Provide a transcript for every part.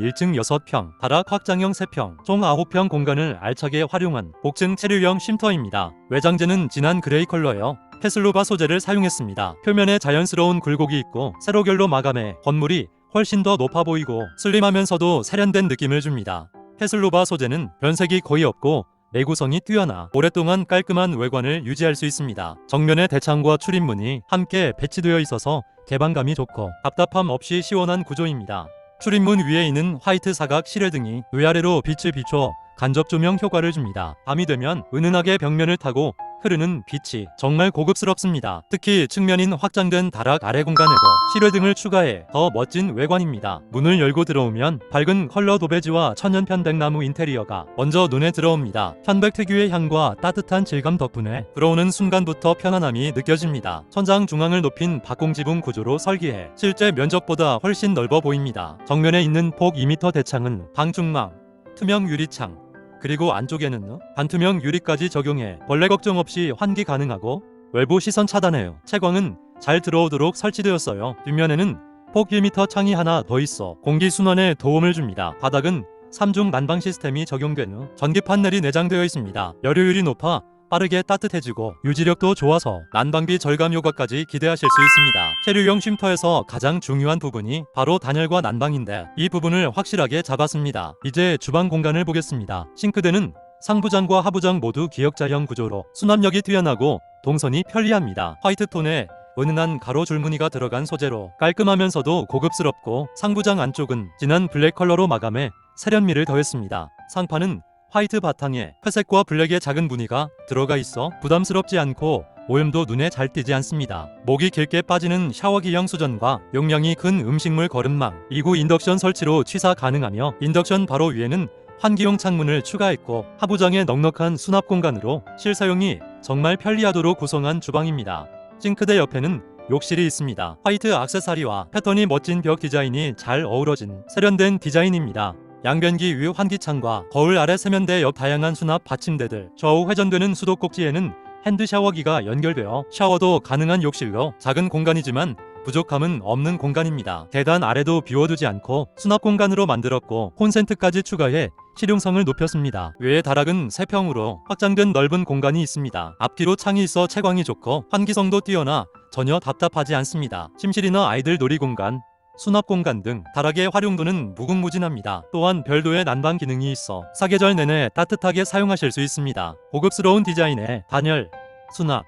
1층 6평, 다락 확장형 3평, 총 9평 공간을 알차게 활용한 복층 체류형 쉼터입니다. 외장재는 진한 그레이 컬러예요. 캐슬로바 소재를 사용했습니다. 표면에 자연스러운 굴곡이 있고 세로결로 마감해 건물이 훨씬 더 높아 보이고 슬림하면서도 세련된 느낌을 줍니다. 캐슬로바 소재는 변색이 거의 없고 내구성이 뛰어나 오랫동안 깔끔한 외관을 유지할 수 있습니다. 정면에 대창과 출입문이 함께 배치되어 있어서 개방감이 좋고 답답함 없이 시원한 구조입니다. 출입문 위에 있는 화이트 사각 실외등이 위아래로 빛을 비춰 간접 조명 효과를 줍니다. 밤이 되면 은은하게 벽면을 타고 흐르는 빛이 정말 고급스럽습니다. 특히 측면인 확장된 다락 아래 공간에도 실외 등을 추가해 더 멋진 외관입니다. 문을 열고 들어오면 밝은 컬러 도배지와 천연 편백나무 인테리어가 먼저 눈에 들어옵니다. 편백 특유의 향과 따뜻한 질감 덕분에 들어오는 순간부터 편안함이 느껴집니다. 천장 중앙을 높인 박공지붕 구조로 설계해 실제 면적보다 훨씬 넓어 보입니다. 정면에 있는 폭 2m 대창은 방충망, 투명 유리창, 그리고 안쪽에는 반투명 유리까지 적용해 벌레 걱정 없이 환기 가능하고 외부 시선 차단해요. 채광은 잘 들어오도록 설치되었어요. 뒷면에는 폭 1m 창이 하나 더 있어 공기 순환에 도움을 줍니다. 바닥은 3중 난방 시스템이 적용된 후 전기 판넬이 내장되어 있습니다. 열효율이 높아 빠르게 따뜻해지고 유지력도 좋아서 난방비 절감 효과까지 기대하실 수 있습니다. 체류용 쉼터에서 가장 중요한 부분이 바로 단열과 난방인데 이 부분을 확실하게 잡았습니다. 이제 주방 공간을 보겠습니다. 싱크대는 상부장과 하부장 모두 기역자형 구조로 수납력이 뛰어나고 동선이 편리합니다. 화이트 톤에 은은한 가로 줄무늬가 들어간 소재로 깔끔하면서도 고급스럽고 상부장 안쪽은 진한 블랙 컬러로 마감해 세련미를 더했습니다. 상판은 화이트 바탕에 회색과 블랙의 작은 무늬가 들어가 있어 부담스럽지 않고 오염도 눈에 잘 띄지 않습니다. 목이 길게 빠지는 샤워기형 수전과 용량이 큰 음식물 거름망, 2구 인덕션 설치로 취사 가능하며 인덕션 바로 위에는 환기용 창문을 추가했고 하부장의 넉넉한 수납 공간으로 실사용이 정말 편리하도록 구성한 주방입니다. 싱크대 옆에는 욕실이 있습니다. 화이트 악세사리와 패턴이 멋진 벽 디자인이 잘 어우러진 세련된 디자인입니다. 양변기 위 환기창과 거울 아래 세면대 옆 다양한 수납 받침대들, 좌우 회전되는 수도꼭지에는 핸드 샤워기가 연결되어 샤워도 가능한 욕실로 작은 공간이지만 부족함은 없는 공간입니다. 계단 아래도 비워두지 않고 수납 공간으로 만들었고 콘센트까지 추가해 실용성을 높였습니다. 외의 다락은 3평으로 확장된 넓은 공간이 있습니다. 앞뒤로 창이 있어 채광이 좋고 환기성도 뛰어나 전혀 답답하지 않습니다. 침실이나 아이들 놀이 공간, 수납 공간 등 다락의 활용도는 무궁무진합니다. 또한 별도의 난방 기능이 있어 사계절 내내 따뜻하게 사용하실 수 있습니다. 고급스러운 디자인에 단열, 수납,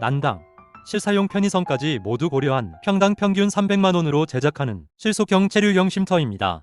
난방, 실사용 편의성까지 모두 고려한 평당 평균 300만 원으로 제작하는 실속형 체류형 쉼터입니다.